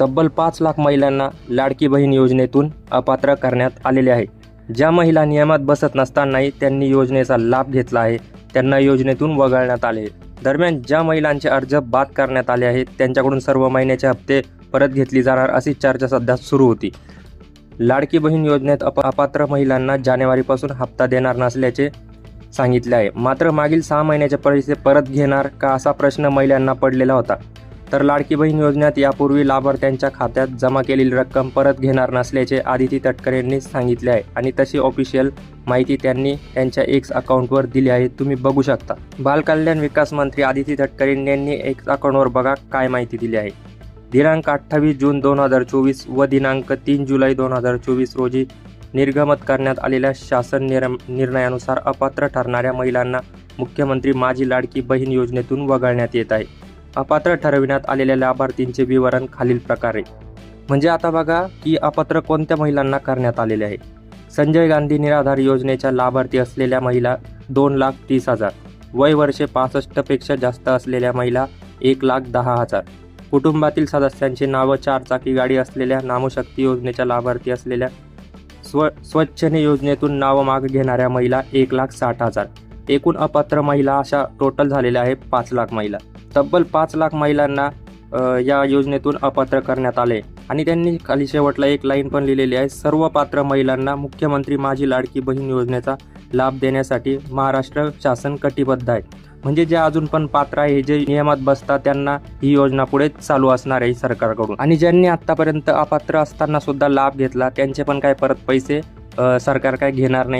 तब्बल पाच लाख महिलांना लाडकी बहीण योजनेतून अपात्र करण्यात आलेले आहे. ज्या महिला नियमात बसत नसतानाही त्यांनी योजनेचा लाभ घेतला आहे त्यांना योजनेतून वगळण्यात आले दरम्यान ज्या महिलांचे अर्ज बाद करण्यात आले आहेत त्यांच्याकडून सर्व महिन्याचे हप्ते परत घेतली जाणार अशी चर्चा सध्या सुरू होती. लाडकी बहीण योजनेत अप अपात्र महिलांना जानेवारीपासून हप्ता देणार नसल्याचे सांगितले आहे. मात्र मागील सहा महिन्याचे पैसे परत घेणार का असा प्रश्न महिलांना पडलेला होता. तर लाडकी बहीण योजनेत यापूर्वी लाभार्थ्यांच्या खात्यात जमा केलेली रक्कम परत घेणार नसल्याचे आदिती तटकरे यांनी सांगितले आहे आणि तशी ऑफिशियल माहिती त्यांनी त्यांच्या एक्स अकाउंटवर दिली आहे. तुम्ही बघू शकता. बालकल्याण विकास मंत्री आदिती तटकरे यांनी एक्स अकाउंटवर बघा काय माहिती दिली आहे. दिनांक अठ्ठावीस जून दोन हजार चोवीस व दिनांक तीन जुलै दोन हजार चोवीस रोजी निर्गमत करण्यात आलेल्या शासन निर निर्णयानुसार अपात्र ठरणाऱ्या महिलांना मुख्यमंत्री माझी लाडकी बहीण योजनेतून वगळण्यात येत आहे. अपात्र ठरविण्यात आलेल्या लाभार्थींचे विवरण खालील प्रकारे. म्हणजे आता बघा की अपात्र कोणत्या महिलांना करण्यात आलेले आहे? संजय गांधी निराधार योजनेच्या लाभार्थी असलेल्या महिला दोन लाख तीस हजार. वय वर्षे पासष्टपेक्षा जास्त असलेल्या महिला एक लाख दहा हजार. कुटुंबातील सदस्यांचे नावं चारचाकी गाडी असलेल्या नामशक्ती योजनेच्या लाभार्थी असलेल्या स्व स्वच्छने योजनेतून नावं माग घेणाऱ्या महिला एक लाख साठ हजार. एकूण अपात्र महिला अशा टोटल झालेल्या आहे पाच लाख महिला. तब्बल पाच लाख महिलांना या योजनेतून अपात्र करण्यात आले. आणि त्यांनी खाली शेवटला एक लाईन पण लिहिलेली आहे सर्व पात्र महिलांना मुख्यमंत्री माझी लाडकी बहीण योजनेचा लाभ देण्यासाठी महाराष्ट्र शासन कटिबद्ध आहे. म्हणजे जे अजून पण पात्र आहे जे नियमात बसतात त्यांना ही योजना पुढे चालू असणार आहे सरकारकडून. आणि ज्यांनी आतापर्यंत अपात्र असताना सुद्धा लाभ घेतला त्यांचे पण काय परत पैसे सरकार काय घेणार नाही.